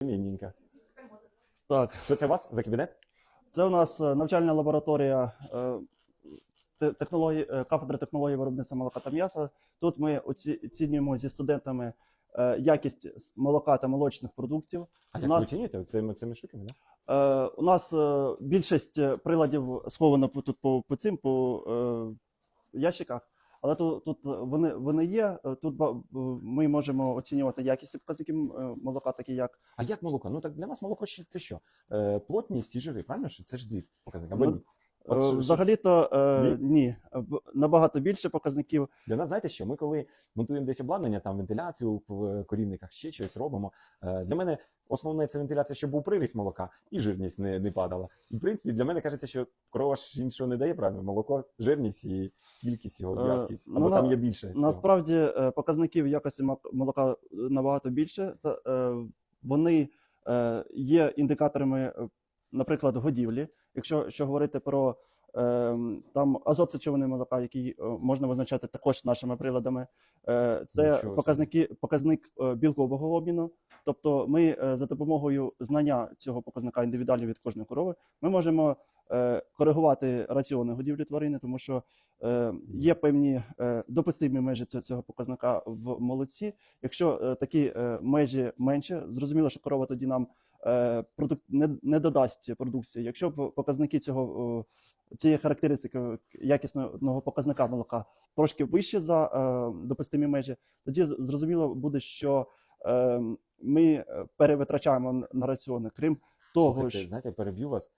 Мінненько. Так, Що це у вас за кабінет? це у нас е, навчальна лабораторія е, те- технології, е, кафедри технології виробництва молока та м'яса. Тут ми оці- оцінюємо зі студентами е, якість с- молока та молочних продуктів. А У як нас- ви оцінюєте цими, цими штуками, да? Е, У нас е, більшість е, приладів сховано по- тут по, по цим по е, ящиках, але тут, тут вони, вони є. Е, Тут ми можемо оцінювати якість показників е, молока, такі як А як молоко? Ну так для нас молоко це що? Е, плотність і жири, правильно? Це ж дві показники. Або Ну, ні? Е, Взагалі-то е, Ні? ні. Набагато більше показників. Для нас, знаєте що? Ми коли монтуємо десь обладнання, там вентиляцію в корівниках, ще щось робимо. е, Для мене основне це вентиляція, щоб був приріст молока і жирність не, не падала. І в принципі для мене кажеться, що корова ж іншого не дає правильно. Молоко, жирність і кількість його, Е, в'язкість. ну, Або на- там є більше. Насправді показників якості молока набагато більше. Та, е, вони е, є індикаторами, наприклад, годівлі. Якщо що говорити про е, там азот сечовини молока, який е, можна визначати також нашими приладами, е, це показники, показник е, білкового обміну. Тобто, ми е, за допомогою знання цього показника індивідуально від кожної корови, ми можемо е, коригувати раціони годівлі тварини, тому що е, є певні е, допустимі межі цього, показника в молоці. Якщо е, такі е, межі менше, зрозуміло, що корова тоді нам продук... не, не додасть продукції. Якщо показники цього е, цієї характеристики якісного показника молока трошки вищі за е, допустимі межі, тоді зрозуміло буде, що е, ми е, перевитрачаємо на раціони. Крім того, Слухайте, що знаєте, переб'ю вас.